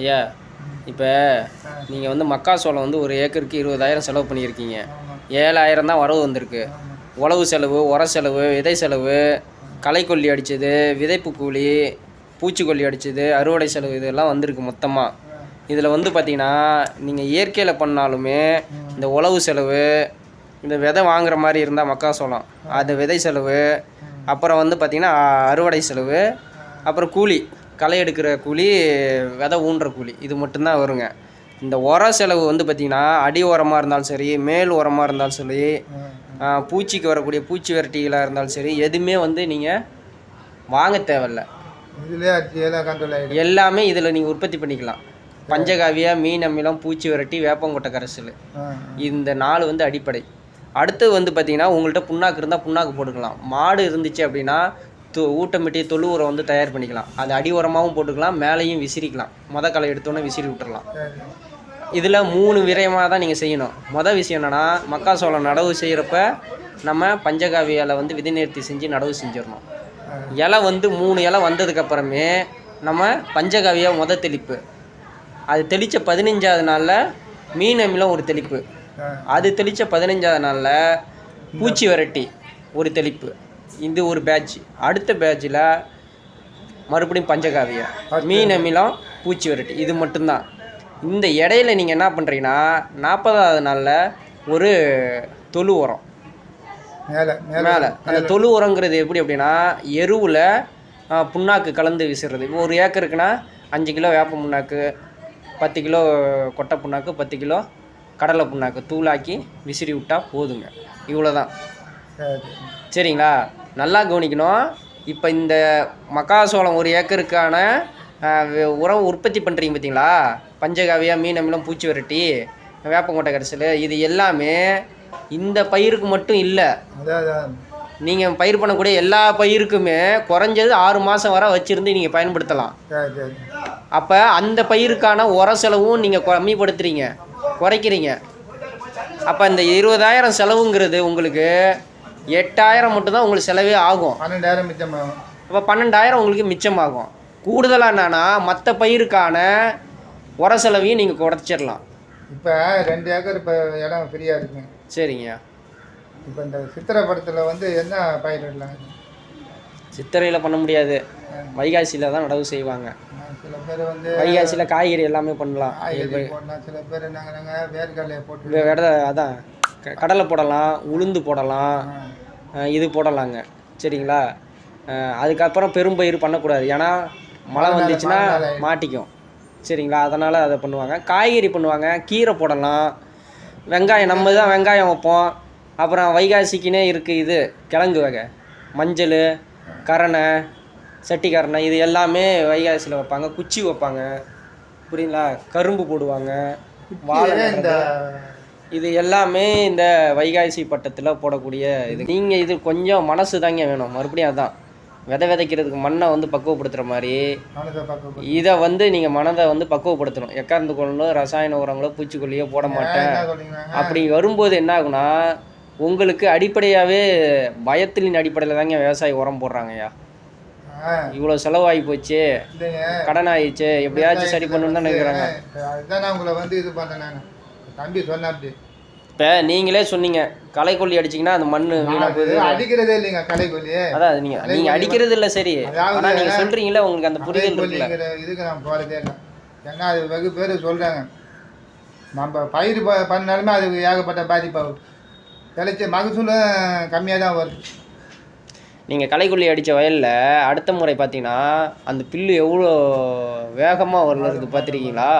ஐயா இப்போ நீங்கள் வந்து மக்காசோளம் வந்து ஒரு ஏக்கருக்கு இருபதாயிரம் செலவு பண்ணியிருக்கீங்க. ஏழாயிரம் தான் வரவு வந்திருக்கு. உழவு செலவு உர செலவு விதை செலவு களைக்கொல்லி அடித்தது விதைப்பு கூலி பூச்சிக்கொல்லி அடித்தது அறுவடை செலவு இதெல்லாம் வந்திருக்கு மொத்தமாக இதில் வந்து பார்த்தீங்கன்னா நீங்கள் இயற்கையில் பண்ணாலுமே இந்த உழவு செலவு இந்த விதை வாங்குற மாதிரி இருந்தால் மக்காசோளம் அது விதை செலவு அப்புறம் வந்து பார்த்திங்கன்னா அறுவடை செலவு அப்புறம் கூலி. களை எடுக்கிற கூலி விதை ஊன்ற கூலி. இது மட்டும்தான் வருங்க. இந்த உர செலவு வந்து பார்த்திங்கன்னா அடி உரமாக இருந்தாலும் சரி மேல் உரமாக இருந்தாலும் சரி பூச்சிக்கு வரக்கூடிய பூச்சி விரட்டிகளாக இருந்தாலும் சரி எதுவுமே வந்து நீங்கள் வாங்க தேவையில்ல. எல்லாமே இதில் நீங்கள் உற்பத்தி பண்ணிக்கலாம். பஞ்சகாவியா மீன் அமிலம் பூச்சி விரட்டி வேப்பங்கொட்டை கரைசல். இந்த நாலு வந்து அடிப்படை. அடுத்து வந்து பார்த்தீங்கன்னா உங்கள்கிட்ட புண்ணாக்கு இருந்தால் புண்ணாக்கு போட்டுக்கலாம். மாடு இருந்துச்சு அப்படின்னா து ஊட்டமிட்டி தொழு உரம் வந்து தயார் பண்ணிக்கலாம். அது அடி உரமாகவும் போட்டுக்கலாம் மேலேயும் விசிறிக்கலாம். மொத களை எடுத்தோன்னே விசிறி விட்டுறலாம். இதில் மூணு விரயமாக தான் நீங்கள் செய்யணும். மொதல் விஷயம் என்னென்னா மக்காசோளம் நடவு செய்கிறப்ப நம்ம பஞ்சகாவியால் வந்து விதை நேர்த்தி செஞ்சு நடவு செஞ்சிடணும். இலை வந்து மூணு இலை வந்ததுக்கப்புறமே நம்ம பஞ்சகாவியா மொத தெளிப்பு. அது தெளித்த பதினஞ்சாவது நாளில் மீன் அமிலம் ஒரு தெளிப்பு. அது தெளித்த பதினஞ்சாவது நாளில் பூச்சி விரட்டி ஒரு தெளிப்பு. இது ஒரு பேட்ச் அடுத்த பேட்சில் மறுபடியும் பஞ்சகாவியா மீன் அமிலம் பூச்சி விரட்டி. இது மட்டும்தான். இந்த இடையில நீங்கள் என்ன பண்ணுறீங்கன்னா நாற்பதாவது நாளில் ஒரு தொழு உரம். மேலே அந்த தொழு உரங்கிறது எப்படி அப்படின்னா எருவில் புண்ணாக்கு கலந்து விசிறது. இப்போ ஒரு ஏக்கருக்குன்னா அஞ்சு கிலோ வேப்ப புண்ணாக்கு பத்து கிலோ கொட்டை புண்ணாக்கு பத்து கிலோ கடலை புண்ணாக்கு. தூளாக்கி விசிறி விட்டால் போதுங்க. இவ்வளோ தான் சரி. சரிங்களா? நல்லா கவனிக்கணும். இப்போ இந்த மக்காசோளம் ஒரு ஏக்கருக்கான உரம் உற்பத்தி பண்ணுறீங்க பார்த்தீங்களா பஞ்சகாவியா மீன் அமிலம் பூச்சி விரட்டி வேப்பங்கொட்டை கரைசல் இது எல்லாமே இந்த பயிருக்கு மட்டும் இல்லை. நீங்கள் பயிர் பண்ணக்கூடிய எல்லா பயிருக்குமே குறைஞ்சது ஆறு மாதம் வரை வச்சுருந்து நீங்கள் பயன்படுத்தலாம். அப்போ அந்த பயிருக்கான உர செலவும் நீங்கள் கம்மிப்படுத்துறீங்க குறைக்கிறீங்க. அப்போ இந்த இருபதாயிரம் செலவுங்கிறது உங்களுக்கு எட்டாயிரம் மட்டும்தான் உங்களுக்கு செலவே ஆகும். பன்னெண்டாயிரம் மிச்சமாகும். அப்போ பன்னெண்டாயிரம் உங்களுக்கு மிச்சமாகும். கூடுதலாக என்னன்னா மற்ற பயிருக்கான உர செலவையும் நீங்கள் குறைச்சிடலாம். இப்போ ரெண்டு ஏக்கர் இப்போ இடம் ஃப்ரீயாக இருக்குங்க சரிங்க. இப்போ இந்த சித்திரை படத்தில் வந்து என்ன பயிரிடலாம் சித்திரையில் பண்ண முடியாது. வைகாசியில் தான் நடவு செய்வாங்க. சில பேர் வந்து வைகாசியில் காய்கறி எல்லாமே பண்ணலாம். காய்கறி போடலாம். சில பேர் என்னங்க நாங்கள் வேர்க்கடலையை போட்டு விட அதான். கடலை போடலாம் உளுந்து போடலாம் இது போடலாங்க. சரிங்களா? அதுக்கப்புறம் பெரும்பயிர் பண்ணக்கூடாது. ஏன்னா மழை வந்துச்சுன்னா மாட்டிக்கும். சரிங்களா? அதனால் அதை பண்ணுவாங்க. காய்கறி பண்ணுவாங்க. கீரை போடலாம். வெங்காயம் நம்ம தான் வெங்காயம் வைப்போம். அப்புறம் வைகாசிக்குனே இருக்குது இது கிழங்கு வகை. மஞ்சள் கரணை சட்டி கரணை இது எல்லாமே வைகாசியில் வைப்பாங்க. குச்சி வைப்பாங்க. புரியுங்களா? கரும்பு போடுவாங்க. வாழை இந்த இது எல்லாமே இந்த வைகாசி பட்டத்தில் போடக்கூடிய இது. நீங்கள் இது கொஞ்சம் மனசு தாங்க வேணும். மறுபடியும் அதான். விதை விதைக்கிறதுக்கு மண்ணை வந்து பக்குவப்படுத்துகிற மாதிரி. இதை வந்து நீங்கள் மனதை வந்து பக்குவப்படுத்தணும். எக்கார்ந்து கொள்ளணும் ரசாயன உரங்களோ பூச்சிக்கொல்லியோ போட மாட்டேன். அப்படி வரும்போது என்ன ஆகுனா உங்களுக்கு அடிப்படையாகவே பயத்தின் அடிப்படையில் தாங்க விவசாயி உரம் போடுறாங்கய்யா இவ்வளோ செலவாகி போச்சு. கடன் ஆயிடுச்சு. எப்படியாச்சும் சரி பண்ணணும்னு தான் நினைக்கிறாங்க. அதுதான் நான் உங்களை வந்து இது பண்ணேன் நான். தம்பி சொன்னேன் அப்படி இப்போ நீங்களே சொன்னீங்க களைக்கொல்லி அடிச்சிங்கன்னா அந்த மண் வீணாக அது அடிக்கிறதே இல்லைங்க களைக்கொல்லி. அதான் அது நீங்க நீங்க அடிக்கிறது இல்ல சரி. அதாவது ஆனா நீங்க சொல்றீங்களா உங்களுக்கு அந்த புரிதல் இருக்குல்ல. இதுக்கு நான் போகிறதே இல்லை. ஏன்னா அது வெகு பேர் சொல்கிறாங்க நம்ம பயிர் ப பண்ணாலுமே அதுக்கு ஏகப்பட்ட பாதிப்பாகும் விளைச்ச மகசூலும் கம்மியாக தான் வருது. நீங்க களைக்கொல்லி அடிச்ச வயல்ல அடுத்த முறை பார்த்தீங்கன்னா அந்த பில்லு எவ்வளோ வேகமா வளருது பார்த்துருக்கீங்களா